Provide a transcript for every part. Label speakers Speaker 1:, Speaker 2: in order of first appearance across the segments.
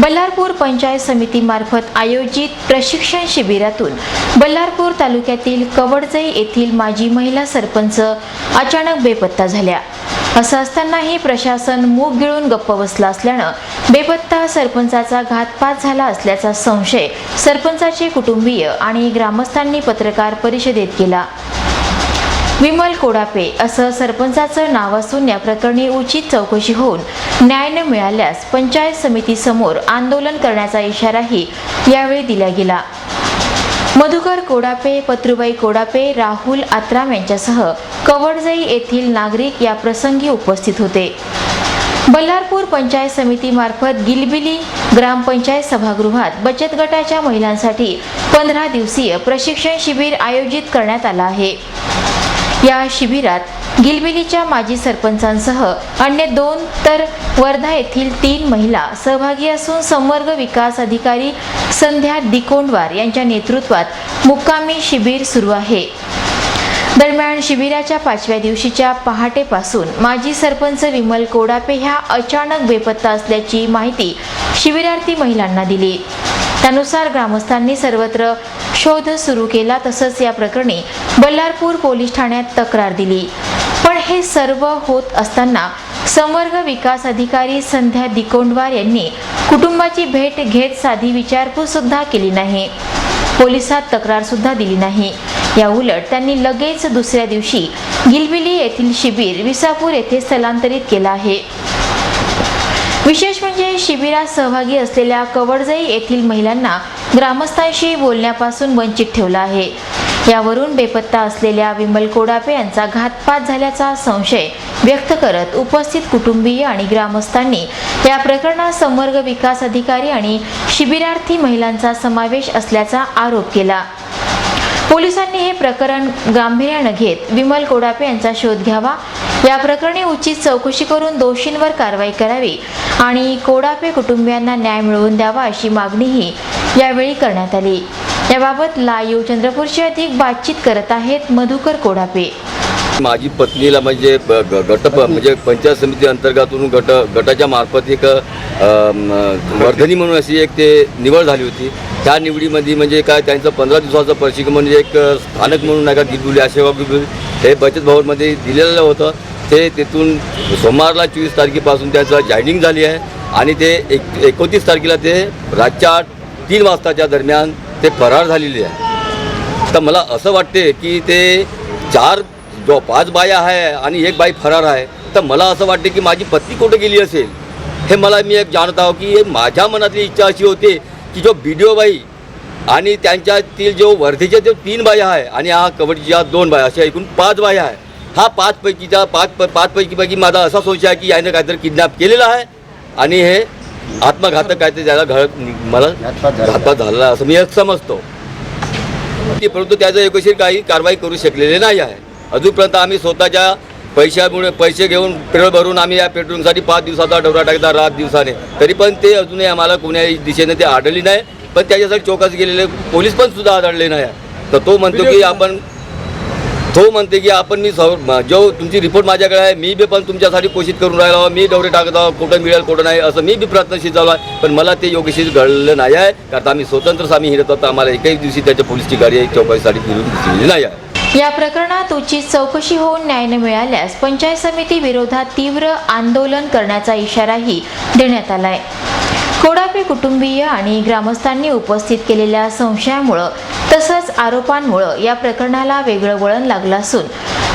Speaker 1: बल्लारपूर पंचायत समितीमार्फत आयोजित प्रशिक्षण शिबिरातून बल्लारपूर तालुक्यातील कवडजई येथील माजी महिला सरपंच अचानक बेपत्ता झाल्या. असं असतानाही प्रशासन मूग गिळून गप्प बसला असल्यानं बेपत्ता सरपंचाचा घातपात झाला असल्याचा संशय सरपंचाचे कुटुंबीय आणि ग्रामस्थांनी पत्रकार परिषदेत केला. विमल कोडापे असं सरपंचाचं नाव असून या प्रकरणी उचित चौकशी होऊन न्याय न मिळाल्यास पंचायत समितीसमोर आंदोलन करण्याचा इशाराही यावेळी दिला गेला. मधुकर कोडापे पत्रुबाई कोडापे राहुल आत्राम यांच्यासह कवडजई येथील नागरिक या प्रसंगी उपस्थित होते. बल्लारपूर पंचायत समितीमार्फत गिलबिली ग्रामपंचायत सभागृहात बचत गटाच्या महिलांसाठी पंधरा दिवसीय प्रशिक्षण शिबिर आयोजित करण्यात आलं आहे. या शिबिरात गिलबिलीच्या माजी सरपंचांसह अन्य दोन तर वर्धा येथील तीन महिला सहभागी असून संवर्ग विकास अधिकारी संध्या दिकोंडवार यांच्या नेतृत्वात मुक्कामी शिबिर सुरू आहे. दरम्यान शिबिराच्या पाचव्या दिवशीच्या पहाटेपासून माजी सरपंच विमल कोडापे ह्या अचानक बेपत्ता असल्याची माहिती शिबिरार्थी महिलांना दिली. त्यानुसार ग्रामस्थांनी सर्वत्र शोध सुरू केला तसंच या प्रकरणी बल्लारपूर पोलीस ठाण्यात तक्रार दिली. पण हे सर्व होत असताना संवर्ग विकास अधिकारी संध्या दिकोंडवार यांनी कुटुंबाची भेट घेत साधी विचारपूस सुद्धा केली नाही. पोलिसात तक्रार सुद्धा दिली नाही. या उलट त्यांनी लगेच दुसऱ्या दिवशी गिलबिली येथील शिबिर विसापूर येथे स्थलांतरित केलं आहे. विशेष म्हणजे शिबिरात सहभागी असलेल्या कवडजई येथील महिलांना ग्रामस्थांशी बोलण्यापासून वंचित ठेवलं आहे. यावरून बेपत्ता असलेल्या विमल कोडापे यांचा घातपात झाल्याचा संशय व्यक्त करत उपस्थित कुटुंबीय आणि ग्रामस्थांनी या प्रकरणात संवर्ग विकास अधिकारी आणि शिबिरार्थी महिलांचा समावेश असल्याचा आरोप केला. पोलिसांनी हे प्रकरण गांभीर्यानं घेत विमल कोडापे यांचा शोध घ्यावा या प्रकरणी उचित चौकशी करून दोषींवर कारवाई करावी आणि कोडापे कुटुंबियांना न्याय मिळवून द्यावा अशी मागणीही यावेळी करण्यात आली. याबाबत लाईव्ह चंद्रपूरशी अधिक बातचीत करत आहेत मधुकर कोडापे.
Speaker 2: माझी पत्नीला म्हणजे ब- गट म्हणजे पंचायत समिती अंतर्गतून गट गटाच्या मार्फत एक वर्धनी म्हणून अशी एक ते निवड झाली होती. त्या निवडीमध्ये म्हणजे काय त्यांचं पंधरा दिवसाचं प्रशिक्षण म्हणजे एक स्थानक म्हणून नाही का गिरबुली आशेवा गिरबुली हे बचत भवनमध्ये दिलेलं होतं. ते तिथून सोमवारला चोवीस तारखेपासून त्याचं जॉईनिंग झाली आहे आणि ते एक एकोणतीस तारखेला ते रातच्या तीन वाजताच्या दरम्यान ते फरार झालेले आहे. तर मला असं वाटते की ते चार जो पाच बाया आहे आणि एक बाई फरार आहे तर मला असं वाटते की माझी पत्नी कुठे गेली असेल? हे मला मी एक जाणत आहो की हे माझ्या मनातली इच्छा अशी होती की जो बी डी ओ बाई आणि त्यांच्यातील जो वर्धेच्या जो तीन बाया आहे आणि हा कबड्डीच्या दोन बाया अशा एकूण पाच बाया आहे हा पाचपैकीचा पाच पाचपैकीपैकी माझा असा संशय आहे की यानं काहीतरी किडनॅप केलेला आहे. आणि हे आत्मघातक काहीतरी त्याला घळ मला घातपात झालेला असं मी समजतो. की परंतु त्याचं एकशीर काही कारवाई करू शकलेले नाही आहे. अजूनपर्यंत आम्ही स्वतःच्या पैशामुळे पैसे घेऊन पेट्रोल भरून आम्ही या पेट्रोलसाठी पाच दिवसाचा दौरा टाकता रात दिवसाने. तरी पण ते अजूनही आम्हाला कोण्याही दिशेने ते आढळली नाही. पण त्याच्यासाठी चौकशी केलेले पोलीस पण सुद्धा आढळले नाही. तर तो म्हणतो की आपण तो म्हणते की आपण मी जो तुमची रिपोर्ट माझ्याकडे आहे मी बी पण तुमच्यासाठी कोशिश करून राहिलो मी दौरे टाकत आहो कुठं मिळेल कुठं नाही असं मी बी प्रयत्नशील झालो आहे. पण मला ते योग्यशीर घडलं नाही आहे कारण आम्ही स्वतंत्र स्वामी हिरत होतो आम्हाला एकही दिवशी त्याच्या पोलिसची गाडी चौकशीसाठी फिरून दिलेली नाही आहे.
Speaker 1: या प्रकरणात उचित चौकशी होऊन न्याय न मिळाल्यास पंचायत समिती विरोधात तीव्र आंदोलन करण्याचा इशाराही देण्यात आलाय. कोडापे कुटुंबीय आणि ग्रामस्थांनी उपस्थित केलेल्या संशयामुळं तसंच आरोपांमुळं या प्रकरणाला वेगळं वळण लागलं असून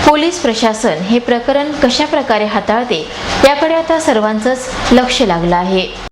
Speaker 1: पोलीस प्रशासन हे प्रकरण कशा प्रकारे हाताळते याकडे आता सर्वांचंच लक्ष लागलं आहे.